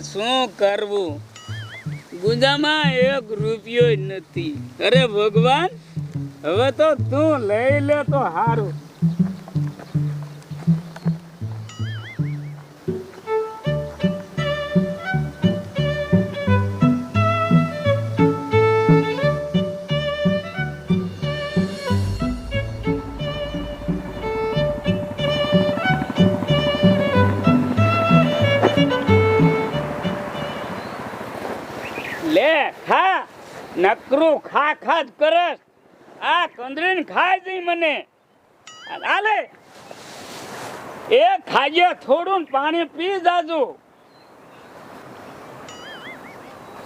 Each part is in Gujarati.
શું કરવું? ગુંજામાં એક રૂપિયો નથી. અરે ભગવાન, હવે તો તું લઈ લે તો સારું લે, ખા. નકરું ખા ખા જ કરસ. આ કંદરીને ખાય જઈ મને. આલે એ ખાજે થોડું પાણી પી જાજુ.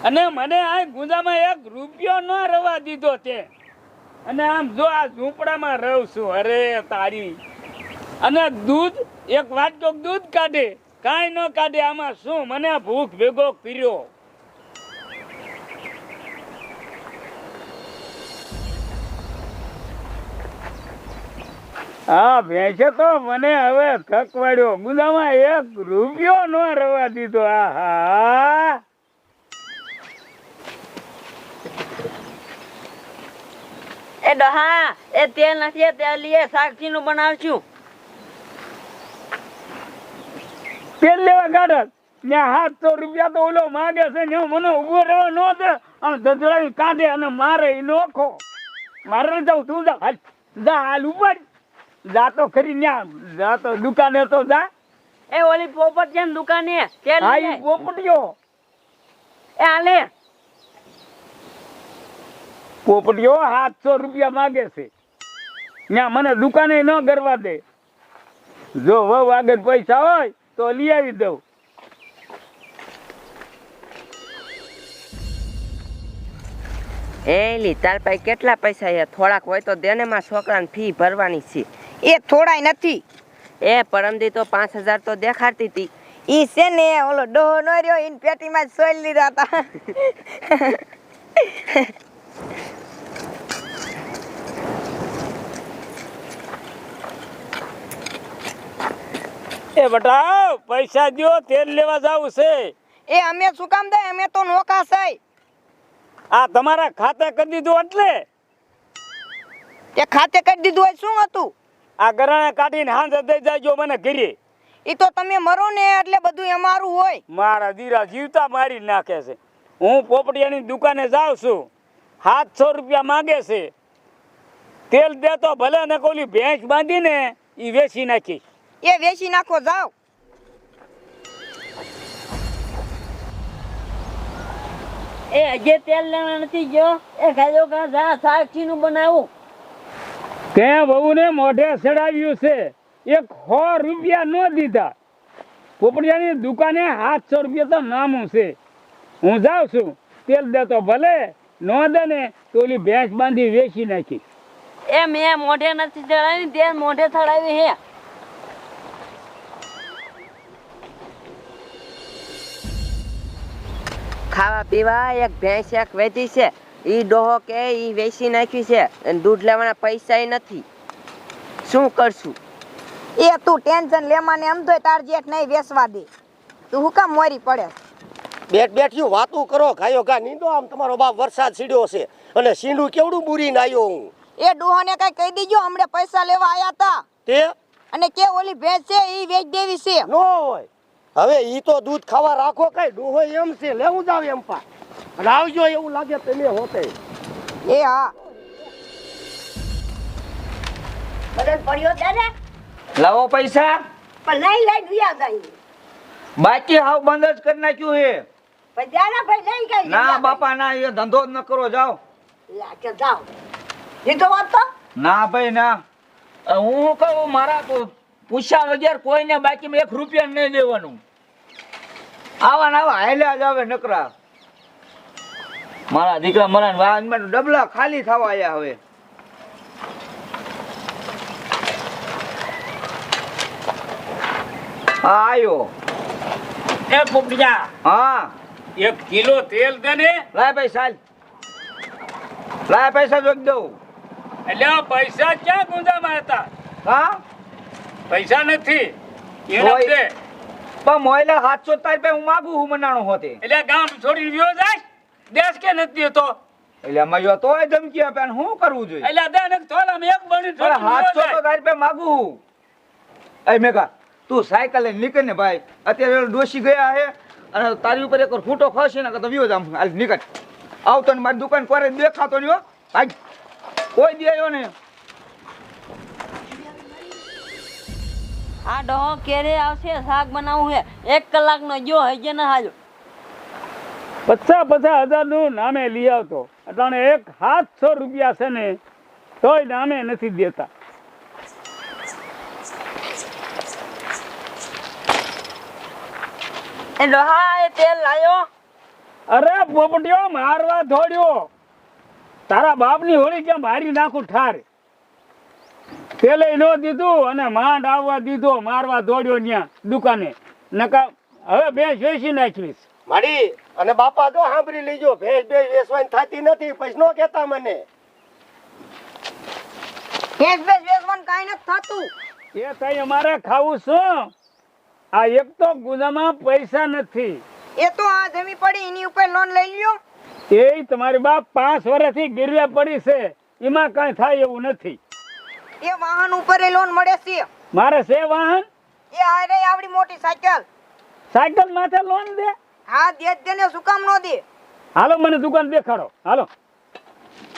અને મને આ ગુંજામાં એક રૂપિયો ન રવા દીધો તે. અને આમ જો આ ઝૂંપડામાં રહું છું. અરે તારી. અને દૂધ, એક વાટકો દૂધ કાઢે. કાંઈ ન કાઢે. આમાં શું? મને ભૂખ ભેગો કર્યો. હા ભેંસે તો મને હવે થકવાડ્યો ગુદામાં એક રૂપિયો ન રવા દીધો. આહા. એ ડહા એ તેલ નથી તેલ લઈએ સાક્ષી નું બનાવશું. તેલ લેવા કાઢત ત્યાં સાતસો રૂપિયા તો ઓલો માગે છે ને મને ઊભો રહેવો ન દે અને ધધડાવી કાઢે અને મારે એ નોખો મારે જાઉં જવું તું જા હાલ. જા હાલ ઉપર જા તો ખરી ન્યા જા તો દુકાને તો જા. એ ઓલી પોપટ છે ને દુકાને તેલ હા. ઈ પોપટીયો એ આલે પોપટિયો સાતસો રૂપિયા માગે છે. ન્યા મને દુકાને ન કરવા દે. જો વહુ આગળ પૈસા હોય તો લઈ આવી દઉં. એ લી તાર પાસે કેટલા પૈસા છે? થોડાક હોય તો દેને માં છોકરાને ફી ભરવાની છે. એ થોડાય નથી. એ પરમદી તો પાંચ હજાર તો દેખાડતી હતી. ઈ છે ને ઓલો ડોહો નો રહ્યો ઈન પેટીમાં જ સોઈ લીધા હતા. એ બટા પૈસા દો તેલ લેવા જાવું છે. એ અમે શું કામ દે અમે તો નોકા છે. આ તમારા ખાતે કરી દીધું એટલે? તે ખાતે કરી દીધું હોય શું હતું? આ ગરાણે કાઢીને હાંજે દઈ જાજો મને ઘરે. ઈ તો તમે મરો ને એટલે બધું અમારું હોય. મારા દીરા જીવતા મારી નાખે છે. હું પોપડિયાની દુકાને જાઉં છું. સાતસો રૂપિયા માંગે છે. તેલ દે તો ભલે ને કોલી ભેંસ બાંધીને એ વેચી નાખીશ એ વેચી નાખો જાઓ. એ હજે તેલ લેવા નથી ગયો એ ખાજો કા જા સાક્ષી નું બનાવું. તે વહુને મોઢે ચડાવ્યું છે. એક સો રૂપિયા ન દીધા. પોપડિયાની દુકાને સાતસો રૂપિયા તો નામું છે. હું જાઉં છું. તેલ દે તો ભલે ન દે ને તો ઓલી ભેંસ બાંધી વેચી નાખી. એ મેં મોઢે નથી ચડાવી તે મોઢે ચડાવી હે. ખાવા પીવા એક ભેંસ એક વેચી છે. ઈ ડોહો કે એ વેચી નાખ્યું છે અને દૂધ લેવાના પૈસા નથી. શું કરશું? એ તું ટેન્શન લેમાને એમ તો તાર જેઠ નહીં વેસવા દે. તું હું કામ મોરી પડે? બેઠ બેઠ્યું વાતું કરો ગાયો ગા નીંદો આમ તમારો બાપ વરસાદ સીડ્યો છે. અને સીંડું કેવડું બુરીને આવ્યો હું? એ ડોહોને કઈ કહી દીજો હમણે પૈસા લેવા આયા તા. તે? અને કે ઓલી ભેંસ છે ઈ વેચ દેવી છે. નો હોય. હવે ઈ તો દૂધ ખાવા રાખો કઈ ડોહો એમ છે લેવું જાવ એમ પા આવજો એવું લાગે તમે હોતે. એ હા. બદલ પડ્યો દાદા લાવો પૈસા. પણ લઈ લઈ ગયા ગઈ બાકી હાવ બંધ જ કરી નાખ્યું હે દાદા ભાઈ લઈ ગઈ ના બાપા ના એ ધંધો જ ન કરો જાઓ. લાગે જાઓ. લીધો વાત તો? ના ભાઈ ના. હું કહું મારા પૂછ્યા વગર કોઈને બાકી એક રૂપિયા નહીં દેવાનું. આવા ને આવા હેલ્યા જ આવે નકરા. મારા દીકરા મારા વાહનમાં ડબલા ખાલી થવા આવ્યા હવે. હા આયો. એ પોપડિયા હા. એક કિલો તેલ દે ને. લાય પૈસા લાય પૈસા જોઈ દઉં. એટલે આ પૈસા ક્યાં ગુંજામાં હતા હા? પૈસા નથી. પણ મોયલા હાથસો તાર પાસે હું માગું હું મનાણું હોતે. એટલે ગામ છોડી ગયો જાય? દેશ કે નથી દેતો એટલે અમે જો તોય ધમકી આપે અને શું કરવું જોઈએ? એટલે દે અમે એક બની તો હાથ તો. તારી માગું એ મેઘા તું સાયકલ લઈને નીકળ ને ભાઈ. અત્યારે ડોસી ગયા હે અને તારી ઉપર એક ફૂટો ખસે ને તો વિયો જામ હાલ નીકળ. આવતો ને મારી દુકાન પર દેખાતો નહીં ભાઈ કોઈ દેયો ને આ ડો કેરે આવશે શાક બનાવવું હે. એક કલાકનો જો હજે ના હાજો પચાસ પચાસ હજારનું નામે લઈ આવતો. એટલે એક સાતસો રૂપિયા છે ને તોય નામે નથી દેતા. અરે પોપટીઓ મારવા દોડ્યો. તારા બાપની હોળી ક્યાં મારી નાખું ઠાર? પેલે ન દીધું અને માંડ આવવા દીધો મારવા દોડ્યો ત્યાં દુકાને. નકા હવે બે નાખીશ. માડી અને બાપા જો સાંભળી લેજો ભેજ ભેજ વેચવાની થતી નથી પછી નો કેતા મને. ભેંસ ભેંસ વેચવાનું કાંઈ નથી થતું. એ તઈ અમારે ખાવું શું? આ એક તો ગુનામાં પૈસા નથી. એ તો આ જમી પડી એની ઉપર લોન લઈ લ્યો. એ તમારી બાપ પાંચ વર્ષથી ગીરવે પડી છે. એમાં કઈ થાય એવું નથી. એ વાહન ઉપર લોન મળે છે. મારે છે વાહન? એ આ આવડી મોટી સાયકલ. સાયકલ માથે લોન દે? હા દે તેને ને શું કામ નો દે? હાલો મને દુકાન દેખાડો. હાલો.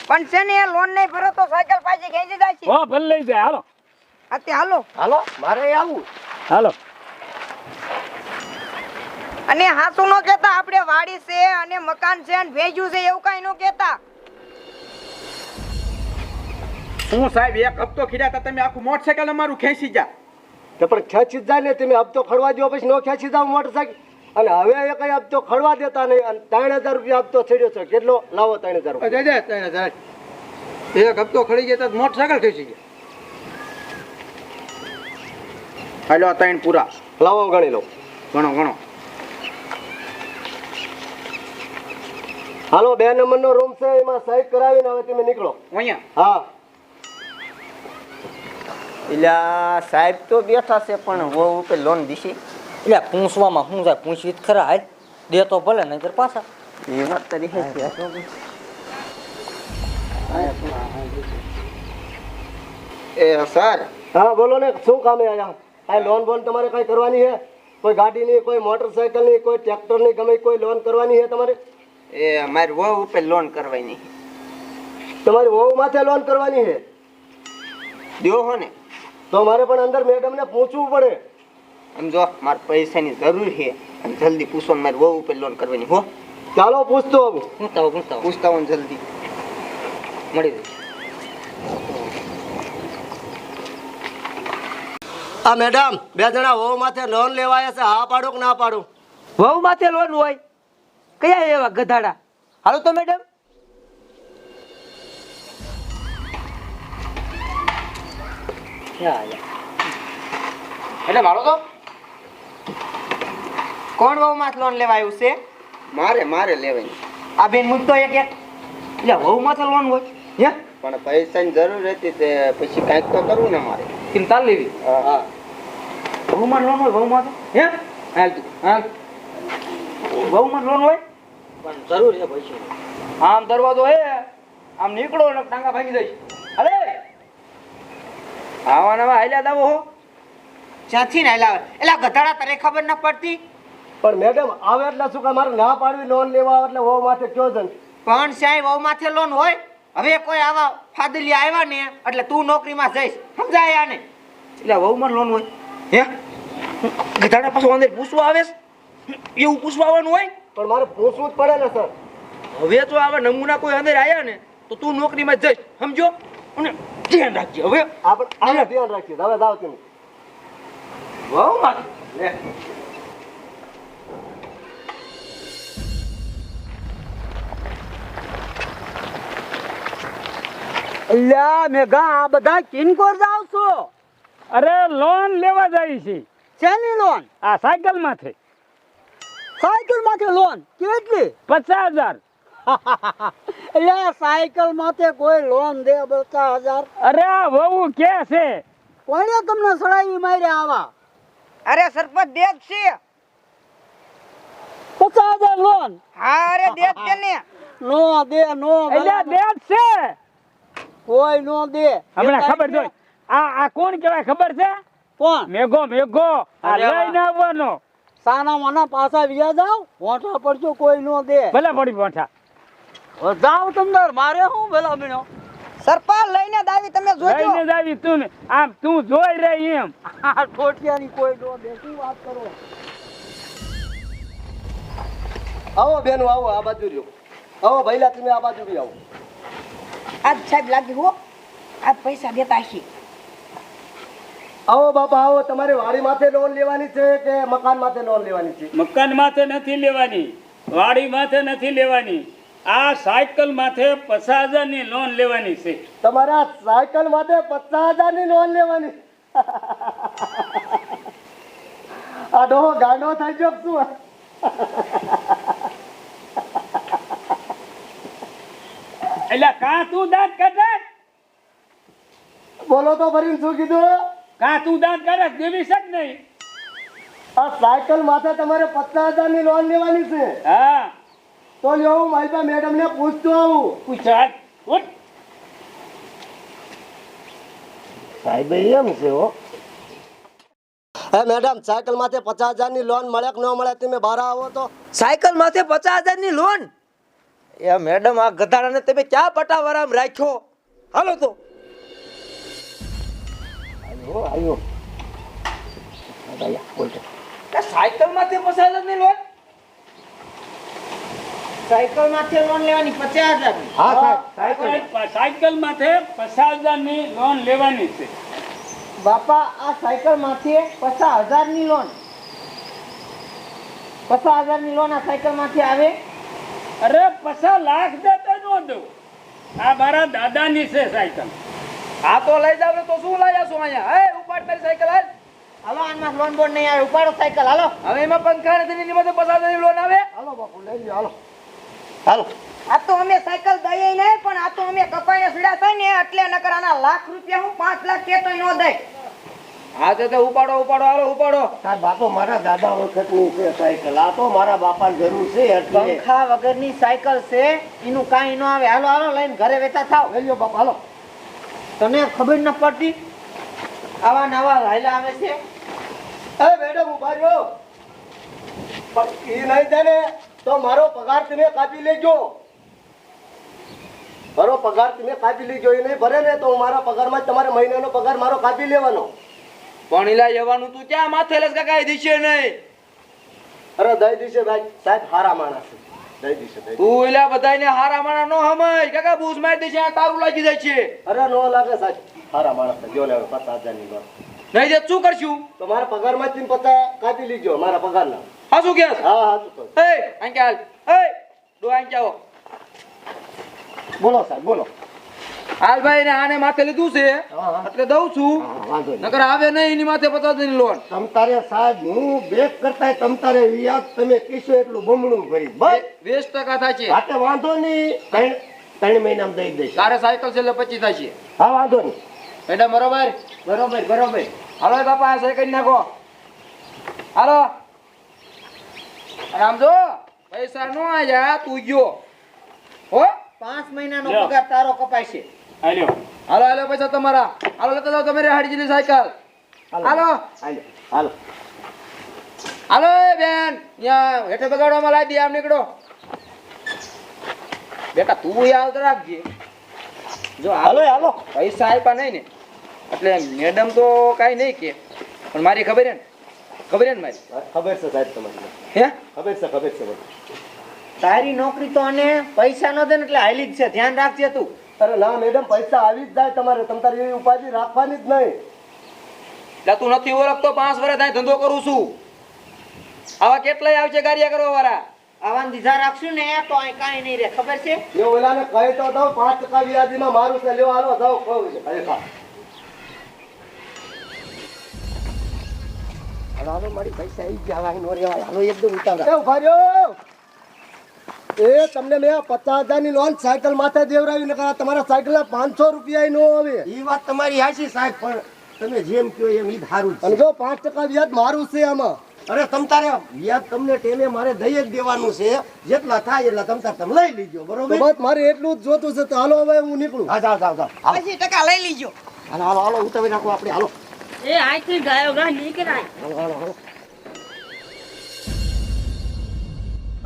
પણ છે ને લોન નહીં ભરો તો સાયકલ પાછી ખેંચી જાય છે. હો ભલે લઈ જાય. હાલો. અત્યારે હાલો. હાલો મારે આવું. હાલો. અને હાસુ નો કેતા આપણે વાડી છે અને મકાન છે અને ભેજ્યું છે એવું કાઈ નો કેતા હું સાહેબ એક હપ્તો ખીડ્યા તમે આખું મોટરસાયકલ અમારું ખેંચી જા. તો પણ ખેંચી જ જાય ને તમે હપ્તો ખડવા દો પછી નો ખેંચી જાવ મોટરસાઇકલ અને હવે એ કઈ હપ્તો ખડવા દેતા નહીં અને ત્રણ હજાર રૂપિયા આપતો છેડ્યો છે. કેટલો? લાવો ત્રણ હજાર રૂપિયા. ત્રણ હજાર. એક હપ્તો ખડી ગયા તો મોટરસાયકલ ખેંચી ગયા. હાલો ત્રણ પૂરા. લાવો ગણી લો. ઘણો ઘણો હાલો બે નંબર નો રૂમ છે એમાં સાઈડ કરાવીને હવે તમે નીકળો. અહીંયા. હા. એટલે સાહેબ તો બેઠા છે પણ વહુ કે લોન દીશી એટલે પૂછવામાં શું જાય પૂછવી જ ખરા હાલ. દે તો ભલે નહીતર પાછા. એ વાત તારી એ સર હા બોલો ને શું કામે આયા? આ લોન બોન તમારે કઈ કરવાની છે કોઈ ગાડીની કોઈ મોટરસાઇકલની કોઈ ટ્રેક્ટરની ગમે કોઈ લોન કરવાની છે તમારે? એ મારી વહુ ઉપર લોન કરવાની. તમારી વહુ માથે લોન કરવાની છે દ્યો હો ને. તો મારે પણ અંદર મેડમને પૂછવું પડે. સમજો મારે પૈસાની જરૂર છે. અને જલ્દી પૂછો મારે બહુ વહુ ઉપર લોન કરવાની હો. ચાલો પૂછતો પૂછતા પૂછતા પૂછતા હો જલ્દી. મળી જાય આ મેડમ બે જણા વહુ માથે લોન લેવા આવ્યા છે. હા પાડો કે ના પાડું? વહુ માથે લોન હોય? કયા એવા ગધાડા? હાલો તો મેડમ મેડમ હાલો તો. કોણ વહુ માથ લોન લેવા આવ્યું છે? મારે મારે લેવાની. આ બેન મૂકતો એક એક. એટલે વહુ માથે લોન હોય. હે? પણ પૈસાની જરૂર હતી તે પછી કાંઈક તો કરવું ને મારે. કેમ તાર લેવી? હા વહુ માં લોન હોય વહુ માં હે? હાલ તું. હાલ. વહુ માં લોન હોય? પણ જરૂર છે પૈસા આમ દરવાજો હે આમ નીકળો ને ટાંગા ભાગી જઈશ. અરે! આવા નવા હાલ્યા દાવો હો. ક્યાંથી ને હાલ્યા એટલે ગધાડા તારે ખબર ન પડતી? પણ મેડમ આવે એટલે શું કે મારે ના પાડવી લોન લેવા આવે એટલે વહુ માથે કયો છે પણ સાહેબ વહુ માથે લોન હોય? હવે કોઈ આવા ફાદલી આવ્યા ને એટલે તું નોકરીમાં જઈશ. સમજાય આને? એટલે વહુ માં લોન હોય. હે? ગધાડા પાછું અંદર પૂછવા આવે એવું પૂછવા આવવાનું હોય? પણ મારે પૂછવું જ પડે ને સર. હવે તો આવા નમૂના કોઈ અંદર આવ્યા ને તો તું નોકરીમાં જઈશ. સમજો? અને ધ્યાન રાખજે હવે. આપણે આને ધ્યાન રાખીએ. હવે જાઓ તમે વહુ માં લે. અલ્યા મેઘા આ બધા કિનકોર જાવ છો? અરે લોન લેવા જાય છે. શેની લોન? આ સાયકલ માથે સાયકલમાંથી લોન? કેટલી? પચાસ હજાર. અલ્યા સાયકલ માથે કોઈ લોન દે પચાસ હજાર? અરે આ વહુ કે છે? કોણે તમને સડાવી માર્યા આવા? અરે સરપંચ દેખ છે. પચાસ હજાર લોન? હા અરે દે જ ને. નો દે નો એટલે દેખ છે. કોઈ નો દે. હમણાં ખબર જો આ આ કોણ કહેવાય ખબર છે? કોણ? મેઘો મેઘો. આ લઈને આવવાનો. સાના માના પાછા વિયા જાવ મોટા પડજો કોઈ નો દે. ભલે પડી હવે જાવ તમદાર મારે હું ભલા બીનો સરપાલ લઈને દાવી તમે જોજો. લઈને દાવી તું આમ તું જોઈ રહી એમ. આ ઠોઠિયાની કોઈ નો દે. શું વાત કરો? આવો બેનો આવો આ બાજુ રહ્યો. આવો ભૈલા તમે આ બાજુ બી આવો. આજ સાહેબ લાગી હો. આજ પૈસા દેતા હશે. આવો બાપા આવો. તમારે વાડી માથે લોન લેવાની છે કે મકાન માથે લોન લેવાની છે? મકાન માથે નથી લેવાની. વાડી માથે નથી લેવાની. આ સાયકલ માથે પચાસ હજારની લોન લેવાની છે. તમારા સાયકલ માટે પચાસ હજારની લોન લેવાની. આ ડોહો ગાંડો થઈ ગયો શું? એટલે કાં તું દાંત કાઢે? બોલો તો ભરીને શું કીધું? કાં તું દાંત કરે દેવી શક નહીં. આ સાયકલ માથે તમારે પચાસ હજારની લોન લેવાની છે. હા. તો લ્યો હું મારી મેડમ ને પૂછતો આવું. પૂછાય સાહેબ એમ છે હો. હે મેડમ સાયકલ માથે પચાસ હજારની લોન મળે કે ન મળે તમે બહાર આવો તો. સાયકલ માથે પચાસ હજારની લોન એ મેડમ આ ગધાડાને તમે ક્યાં પટાવારામ રાખ્યો? હાલો તો. આવ્યો સાયકલમાંથી હજારની લોન સાયકલમાંથી લોન? લેવાની પચાસ હજાર. હા સાહેબ. સાયકલ. માથે પચાસ હજારની લોન લેવાની છે. બાપા આ સાયકલમાંથી પચાસ હજારની લોન. પચાસ હજારની લોન આ સાયકલમાંથી આવે? અરે પચાસ લાખ દેતો નો દઉં. આ મારા દાદાની છે સાયકલ. આ તો લઈ જાવ તો શું લઈ આવશું અહીંયા? હે ઉપાડ તારી સાયકલ હાલ હાલો આનમાં લોન બોન નહીં આવે. ઉપાડો સાયકલ હાલો. હવે એમાં પંખા નથી ની એની પસાર લોન આવે. હાલો બાપુ લઈ લ્યો હાલો. હાલો. આ તો અમે સાયકલ દઈએ નહીં પણ આ તો અમે કપાઈને સીડા થાય ને એટલે નકર આના લાખ રૂપિયા હું પાંચ લાખ કે તોય નો દે હા તો ઉપાડો ઉપાડો હાલો ઉપાડો. તાર બાપો મારા દાદા વખતની છે સાયકલ. આ તો મારા બાપાની જરૂર છે એટલે. પંખા વગરની સાયકલ છે એનું કાંઈ ન આવે. હાલો હાલો લઈને ઘરે વેતા થાવ. લઈ લ્યો બાપા હાલો. તને ખબર ન પડતી? આવા નવા હાયલા આવે છે. એ મેડમ ઊભા રહ્યો. એ ઈ નહીં થાય ને તો મારો પગાર તમે કાપી લેજો. મારો પગાર તમે કાપી લેજો. એ નહીં ભરે ને તો મારા પગારમાં જ તમારે મહિનાનો પગાર મારો કાપી લેવાનો. પણ ઇલા જવાનું તું ક્યાં માથે લસ કાઈ દિશે નહીં? અરે દઈ દીશે ભાઈ સાહેબ હારા માણસ દઈ દીશે તું ઇલા બધાને હારા માણા નો હમય. કાકા બૂસ મારી દેશે આ તારું લાગી જાય છે. અરે નો લાગે સાહેબ હારા માણસ જો લેવો પચાસ હજારની નહીં દે શું કરશું? તો મારા પગારમાં જ તમે પચાસ કાપી લીજો મારા પગારના. હા શું કે હા હા તો? એ આંકે એ ડો આંકે બોલો સાહેબ બોલો. હાલ ભાઈ ને આને માથે લીધું છે. એટલે દઉં છું. વાંધો નકર આવે નહીં એની માથે પચાસની લોન. તમ તારે સાહેબ હું બેક કરતા તમ તારે વ્યાજ તમે કીશો એટલું બમણું ભરી. બસ. વીસ ટકા થાય છે. વાંધો નહીં. ત્રણ મહિનામાં દઈ દઈશ. તારે સાયકલ છે એટલે પચીસ થાય છે. હા વાંધો નહીં. મેડમ બરોબર? બરોબર બરોબર. હાલો બાપા આ સાયકલ નાખો. હાલો. રામજો જો પૈસા નો આયા તું ગયો. હો? પાંચ મહિનાનો. પગાર તારો કપાય છે. હાલ્યો. હાલો હાલો પૈસા તમારા. હાલો લેતા જાઓ તમે હાડીજીની સાયકલ. હાલો. હાલો. હાલો. હાલો એ બેન. ત્યાં હેઠે બગાડવામાં લાવી દે આમ નીકળો. બેટા તું યાદ રાખજે. જો હાલો હાલો. પૈસા આપ્યા નહીં ને એટલે મેડમ તો કાંઈ નહીં કે. પણ મારી ખબર હે ને? ખબર હે ને મારી? ખબર છે સાહેબ તમારી હે? ખબર છે ખબર છે. તારી નોકરી તો અને પૈસા ન દે ને એટલે હાલી જ છે. ધ્યાન રાખજે તું. અરે ના મેડમ પૈસા આવી જ જાય તમારે. તમ તારે એવી ઉપાધિ રાખવાની જ નહીં. એટલે તું નથી ઓળખતો પાંચ વર્ષ થાય ધંધો કરું છું. આવા કેટલાય આવશે કાર્ય કરવા વાળા આવાન દીધા રાખશું ને તો અહીં કાંઈ નહીં રે. ખબર છે? એ ઓલાને કહે તો દઉં પાંચ ટકા વ્યાજીમાં મારું છે. લેવા હાલો દઉં કહું છે હાલો હાલો મારી પૈસા આવી ગયા. હવે નો રેવાય હાલો એકદમ ઉતાવળા. એ ઊભા રહ્યો! એ તમને મેં પચાસ હજારની લોન સાયકલ માથે દેવરાવી ને તમારા સાયકલ ના પાંચસો રૂપિયા નો આવે. એ વાત તમારી હાચી સાહેબ પણ તમે જેમ કહો એમ ઈ સારું અને જો પાંચ ટકા વ્યાજ મારું છે આમાં. અરે તમ તારે વ્યાજ તમને ટેમે મારે દઈ જ દેવાનું છે. જેટલા થાય એટલા તમ તારે તમે લઈ લીજો બરોબર? બસ મારે એટલું જ જોતું છે તો હાલો હવે હું નીકળું. હા જાવ જાવ જાવ પચીસ ટકા લઈ લીજો. હાલો હાલો હાલો ઉતાવી નાખો આપણે હાલો. એ આઈથી ગાયો ગા નીકળાય. હાલો હાલો હાલો.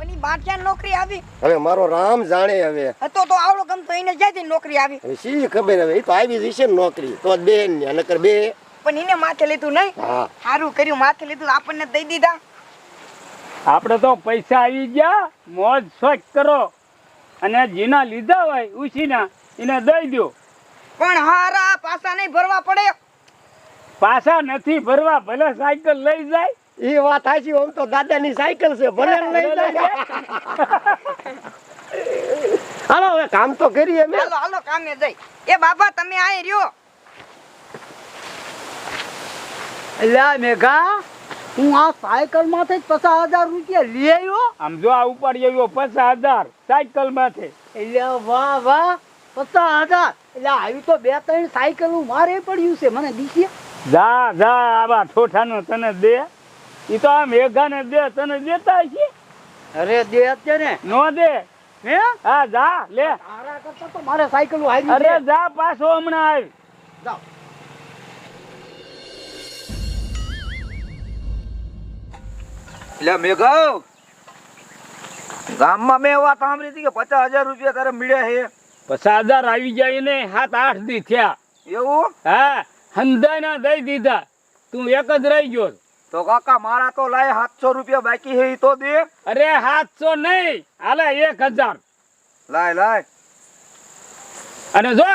પણ બાટિયા નોકરી આવી? હવે મારો રામ જાણે હવે. હતો તો આવડો ગમતો એને જાય નોકરી આવી? હવે શી ખબર હવે? એ તો આવી જશે નોકરી. તો બેન ને નકર બે. પણ એને માથે લીધું નહીં? સારું કર્યું માથે લીધું આપણને દઈ દીધા. આપણે તો પૈસા આવી ગયા મોજ શોખ કરો. અને જેના લીધા હોય ઉછીના એને દઈ દો. પણ હારા પાસા નહીં ભરવા પડે. પાછા નથી ભરવા ભલે સાયકલ લઈ જાય એ વાત સાચી આમ તો દાદાની સાયકલ છે ભલે લઈ જાય. હાલો હવે કામ તો કરીએ અમે. હાલો હાલો કામે જઈ. એ બાબા તમે આય રહ્યો. અલ્યા મેઘા હું આ સાયકલમાંથી પચાસ હજાર રૂપિયા લઈ આવ્યો? આમ જો આ ઉપર આવ્યો પચાસ હજાર સાયકલ માથે એટલે વાહ વાહ પચાસ હજાર. એટલે આવી તો બે ત્રણ સાયકલ મારે પડ્યું છે મને દીકરી જા જા આવા ઠોઠાનો તને દે. ઈ તો આ મેઘાને દે તને દેતા છે અરે દે અત્યારે. નો દે. હે? હા જા લે. તારા કરતા તો મારે સાયકલ હારી અરે જા પાછો હમણાં આવી. એટલે મેઘા ગામમાં મેં વાત સાંભળી હતી કે પચાસ હજાર રૂપિયા તારે મળ્યા છે. પચાસ હજાર આવી જાય ને સાત આઠ દી થયા. એવું? હા હંધાના દઈ દીધા. તું એક જ રહી ગયો. તો કાકા મારા તો લાય સાતસો રૂપિયા બાકી હે તો દે. અરે સાતસો નહીં હાલે એક હજાર. લાય લાય. અને જો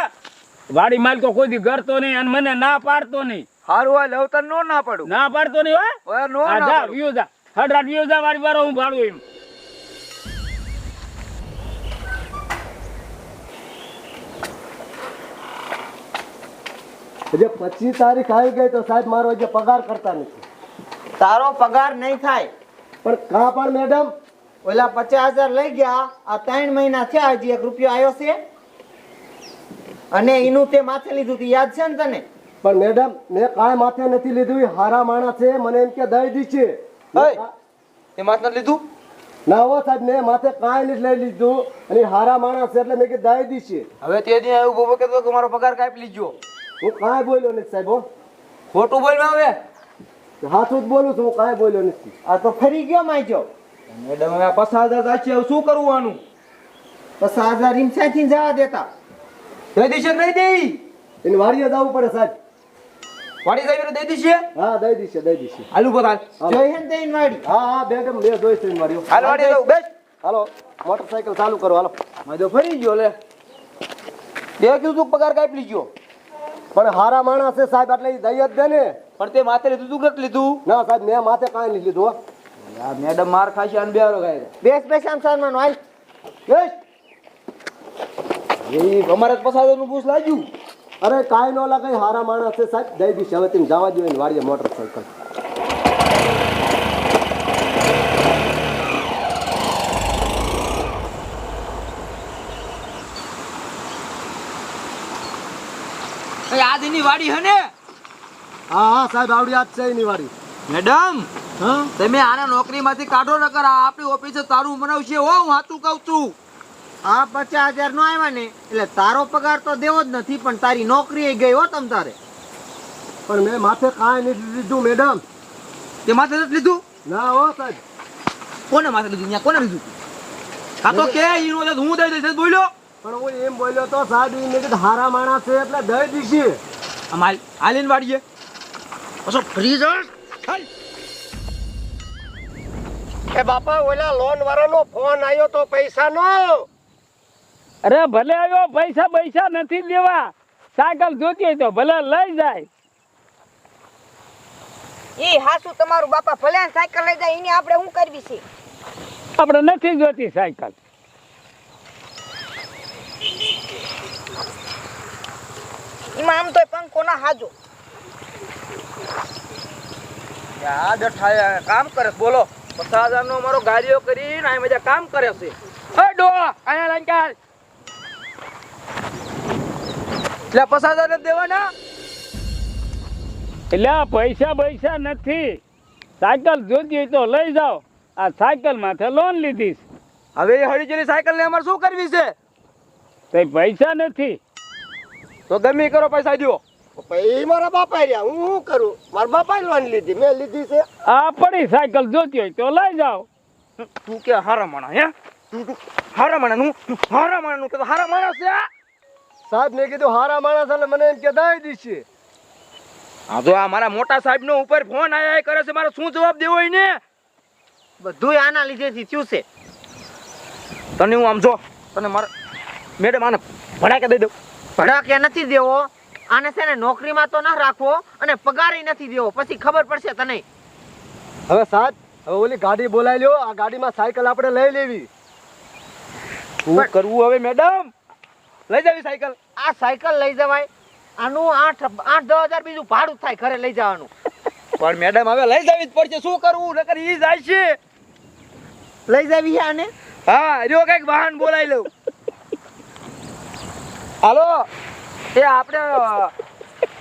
વાડી માલકો કોઈ દી કરતો નહીં અને મને ના પાડતો નહીં. હારું હોય લવ તને નો ના પાડું. ના પાડતો નહીં હોય ઓય નો ના જા. વ્યુ જા. હડરાટ વ્યુ જા વાડી વાળો હું ભાડું એમ. જે પચીસ તારીખ આવી ગઈ તો સાહેબ મારો જે પગાર કરતા નથી. તારો પગાર નહીં થાય. પણ કા પણ મેડમ? ઓલા પચાસ હજાર લઈ ગયા આ ત્રણ મહિના થયા હજી એક રૂપિયો આવ્યો છે. અને એનું તે માથે લીધું તું યાદ છે ને તને? પણ મેડમ મેં કાંઈ માથે નથી લીધું એ હારા માણસ છે મને એમ કે દઈ દી છે એ માથે નથી લીધું? ના હો સાહેબ મેં માથે કાંઈ નથી લઈ લીધું અને હારા માણસ છે એટલે મેં કે દઈ દી છે હવે તે દી એવું બોબો કે મારો પગાર કાપી લીજો હું કાંઈ બોલ્યો નથી સાહેબ ખોટું બોલ્યો હવે? હાથું જ બોલું છું હું કાંઈ બોલ્યો નથી. આ તો ફરી ગયો માઈજો મેડમ હવે પચાસ હજાર સાચી હવે શું કરવું આનું પચાસ હજાર હિંસાથી જવા દેતા. દઈ દેશે નહીં દઈ? એને વાડીએ જવું પડે સાહેબ. વાડી સાહેબ દઈ દેશે? હા દઈ દીશે દઈ દીશે. હાલુ બતા જોઈ હે દઈને વાડી. હા હા મેડમ બે જોઈ છે વાડીઓ. હાલ વાડી દઉં બેસ. હાલો મોટરસાયકલ ચાલુ કરો હાલો. માજો ફરી ગયો લે. બે કીધું તું પગાર કાપી લીજો પણ હારા માણસ છે સાહેબ એટલે દઈ જ દે ને. પણ તે માથે લીધું તું નથી લીધું? ના સાહેબ મેં માથે કાંઈ નહીં લીધું યાર મેડમ માર ખાશે અને બેરો ગાય બેસ બેસ આમ સારમાનો હાલ. બેસ. એ અમારે પસાર પૂછ લાગ્યું. અરે કાંઈ ન લાગે હારા માણસ છે સાહેબ. દઈ દીશે હવે તમે જવા જોઈએ ને મોટરસાઇકલ આ દિની વાડી હે ને? હા હા સાહેબ આવડી આજ છે એની વાડી મેડમ હા? તમે આને નોકરીમાંથી કાઢો નકર આ આપણી ઓફિસે તારું મનાવશે હો હું સાચું કહું છું. આ પચાસ હજાર નો આવ્યા ને એટલે તારો પગાર તો દેવો જ નથી પણ તારી નોકરી ગઈ હો તમ તારે. પણ મેં માથે કાંઈ નથી લીધું મેડમ. તે માથે નથી લીધું? ના હો સાહેબ. કોને માથે લીધું? ત્યાં કોને લીધું? આ તો કે ઈનો એટલે હું દઈ દઈશ બોલ્યો. પણ હું એમ બોલ્યો તો સાહેબ એ મેં હારા માણસ છે એટલે દઈ દીશે આમ હાલ હાલીને વાડીએ. પછી ફ્રી જશ એ બાપા ઓલા લોન વાળાનો ફોન આવ્યો તો પૈસા અરે ભલે આવ્યો પૈસા પૈસા નથી દેવા. સાયકલ જોતી હોય તો ભલે લઈ જાય. એ હાસુ તમારું બાપા ભલે સાયકલ લઈ જાય એની આપણે શું કરવી છે? આપણે નથી જોતી સાયકલ. એમાં આમ તો પંખો ના હાજો. આ દઠાયા કામ કરે બોલો. પચાસ મારો ગાડીઓ કરીને આ મજા કામ કરે છે. ડો આયા લાઈન કાલ. એટલે પચાસ હજાર દેવાના? એટલે પૈસા પૈસા નથી. સાયકલ જોતી તો લઈ જાઓ. આ સાયકલ માથે લોન લીધી હવે એ સાયકલ ને અમારે શું કરવી છે? તે પૈસા નથી. તો ગમે કરો પૈસા દ્યો એ મારા બાપા રહ્યા. હું શું કરું? મારા બાપાએ લોન લીધી. મેં લીધી છે. આ પડી સાયકલ જોતી હોય તો લઈ જાઓ. તું કે હારા માણા હે? હારા માણા નું? હારા માણા નું કે તો હારા માણસ છે? સાહેબ મેં કીધું હારા માણસ એટલે મને એમ કે દાઈ દીશે. આ જો આ મારા મોટા સાહેબ નો ઉપર ફોન આયા કરે છે મારે શું જવાબ દેવો એને બધુંય આના લીધેથી થયું છે. તને હું આમ જો તને મારે મેડમ આને ભડાકે દઈ દઉં. ભડાકે નથી દેવો. આને છે ને નોકરીમાં તો ના રાખવો અને પગારે નથી દેવો. પછી ખબર પડશે તને. હવે સાત હવે ઓલી ગાડી બોલાવી લ્યો. આ ગાડીમાં સાયકલ આપણે લઈ લેવી. શું કરવું હવે મેડમ? લઈ જાવી સાયકલ. આ સાયકલ લઈ જવાય. આનું આઠ આઠ દસ હજાર બીજું ભાડું થાય ઘરે લઈ જવાનું. પણ મેડમ હવે લઈ જાવી જ પડશે. શું કરવું? નકર ઈ જાય છે લઈ જાવી આને? હા રહ્યો કંઈક વાહન બોલાવી લઉં. હાલો. એ આપણે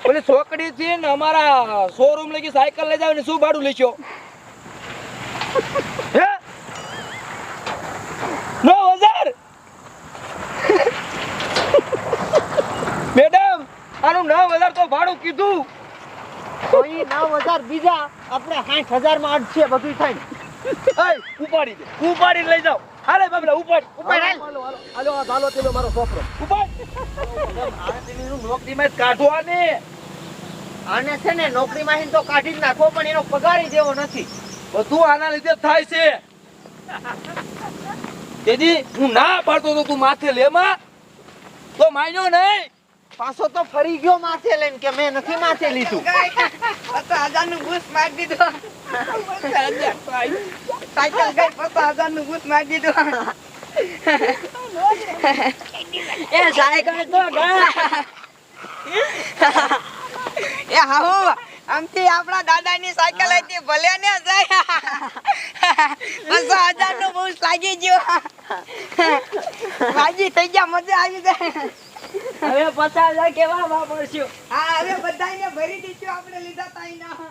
ઓલી છોકરી થી ને અમારા શોરૂમ લગી સાયકલ લઈ જાવ ને શું ભાડું લેશો? હે? હજાર? મેડમ આનું નવ હજાર તો ભાડું કીધું. તો ઈ નવ હજાર બીજા આપણે સાઠ હજારમાં અડશે બધું થાય ઉપાડી દે ઉપાડીને લઈ જાઓ. હાલે બાબલા ઉપર ઉપર હાલ. હાલો આ ચાલો તમે મારો છોકરો. ઉપાડ. નોકરીમાં જ કાઢવા ને આને છે ને નોકરીમાંથી તો કાઢી જ નાખો પણ એનો પગાર દેવો નથી. બધું આના લીધે થાય છે. તેથી હું ના પાડતો તો તું માથે લેમાં. તો માન્યો નહીં. પાછો તો ફરી ગયો માથે લઈને કે મેં નથી માથે લીધું. હજારનું ઘૂસ મારી દીધું. સાયકલ ગઈ પચાસ હજારનું ઘૂસ મારી દીધું. એ સાયકલ તો એ હાહુ આમથી આપણા દાદાની સાયકલ હતી ભલે ને જાય. બસો હજારનું બૂસ લાગી ગયો. રાજી થઈ ગયા મજા આવી જાય. હવે પચાસ હજાર કેવા વાપરશું હા હવે બધાને ભરી દીધું આપણે લીધા તા એના.